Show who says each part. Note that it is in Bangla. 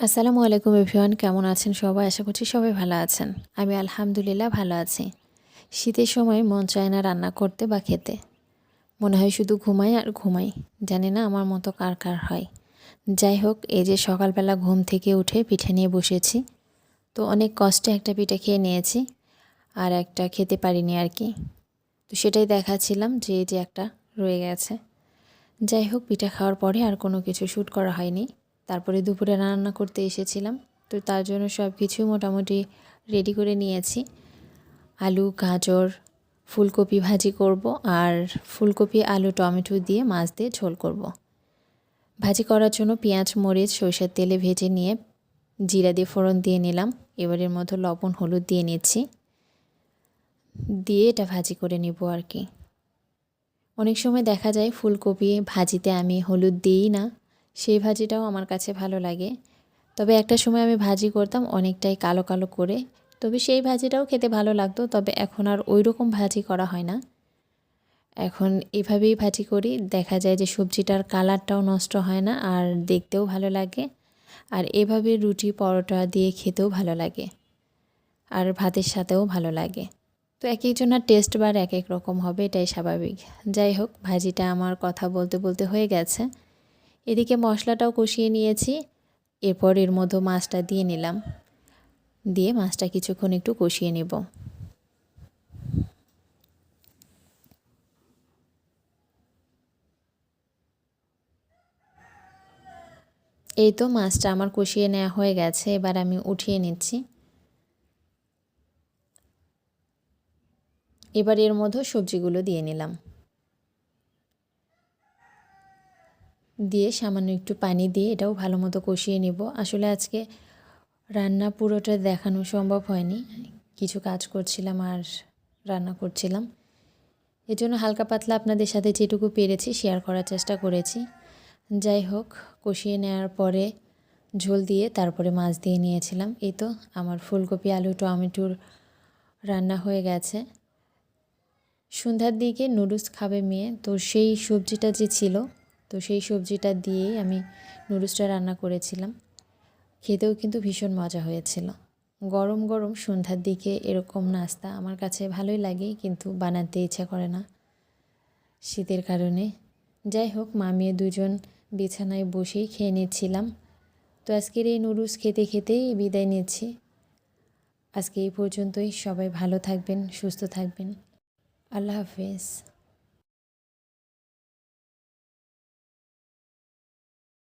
Speaker 1: আসসালামু আলাইকুম এভরিওয়ান, কেমন আছেন সবাই? আশা করছি সবাই ভালো আছেন। আমি আলহামদুলিল্লাহ ভালো আছি। শীতের সময় মন চায় না রান্না করতে বা খেতে। মনে হয় শুধু ঘুমাই আর ঘুমাই। জানি না আমার মতো কার কার হয়। যাই হোক, এই যে সকালবেলা ঘুম থেকে উঠে পিঠে নিয়ে বসেছি। তো অনেক কষ্টে একটা পিঠে খেয়ে নিয়েছি আর একটা খেতে পারিনি আর কি। তো সেটাই দেখাচ্ছিলাম যে এই যে একটা রয়ে গেছে। যাই হোক, পিঠা খাওয়ার পরে আর কোনো কিছু শ্যুট করা হয়নি। তারপরে দুপুরে রান্না করতে এসেছিলাম। তো তার জন্য সব কিছু মোটামুটি রেডি করে নিয়েছি। আলু, গাজর, ফুলকপি ভাজি করব আর ফুলকপি, আলু, টমেটো দিয়ে মাছ দিয়ে ঝোল করব। ভাজি করার জন্য পেঁয়াজ, মরিচ, সরষের তেলে ভেজে নিয়ে জিরা দিয়ে ফোড়ন দিয়ে নিলাম। এবারের মতো লবণ, হলুদ দিয়ে নিচ্ছি। দিয়ে এটা ভাজি করে নিব আর কি। অনেক সময় দেখা যায় ফুলকপি ভাজিতে আমি হলুদ দিই না। সেই ভাজিটাও আমার কাছে ভালো লাগে। তবে একটা সময় আমি ভাজি করতাম অনেকটাই কালো কালো করে। তবে সেই ভাজিটাও খেতে ভালো লাগতো, তবে এখন আর ওই রকম ভাজি করা হয় না। এখন এভাবেই ভাজি করি, দেখা যায় যে সবজিটার কালারটাও নষ্ট হয় না আর দেখতেও ভালো লাগে। আর এভাবে রুটি, পরোটা দিয়ে খেতেও ভালো লাগে। আর ভাতের সাথেও ভালো লাগে। তো এক একজনের টেস্ট বার এক এক রকম হবে, এটাই স্বাভাবিক। যাই হোক, ভাজিটা আমার কথা বলতে বলতে হয়ে গেছে। এদিকে মশলাটাও কষিয়ে নিয়েছি। এরপর এর মধ্যে মাছটা দিয়ে নিলাম। দিয়ে মাছটা কিছুক্ষণ একটু কষিয়ে নেব। এই তো মাছটা আমার কষিয়ে নেওয়া হয়ে গেছে, এবার আমি উঠিয়ে নিচ্ছি। এবার এর মধ্যে সবজিগুলো দিয়ে নিলাম। দিয়ে সামান্য একটু পানি দিয়ে এটাও ভালো মতো কষিয়ে নেব। আসলে আজকে রান্না পুরোটা দেখানো সম্ভব হয়নি। কিছু কাজ করছিলাম আর রান্না করছিলাম। এজন্য হালকা পাতলা আপনাদের সাথে যেটুকু পেরেছি শেয়ার করার চেষ্টা করেছি। যাই হোক, কষিয়ে নেওয়ার পরে ঝোল দিয়ে তারপরে মাছ দিয়ে নিয়েছিলাম। এই তো আমার ফুলকপি, আলু, টমেটোর রান্না হয়ে গেছে। সন্ধ্যার দিকে নুডলস খাবে মেয়ে, তো সেই সবজিটা যে ছিল তো সেই সবজিটা দিয়েই আমি নুডলসটা রান্না করেছিলাম। খেতেও কিন্তু ভীষণ মজা হয়েছিল। গরম গরম সন্ধ্যার দিকে এরকম নাস্তা আমার কাছে ভালোই লাগে, কিন্তু বানাতে ইচ্ছা করে না শীতের কারণে। যাই হোক মামিয়ে দুজন বিছানায় বসেই খেয়ে নিচ্ছিলাম। তো আজকের এই নুডলস খেতে খেতেই বিদায় নিচ্ছি। আজকে এই পর্যন্তই। সবাই ভালো থাকবেন, সুস্থ থাকবেন। আল্লাহ হাফেজ।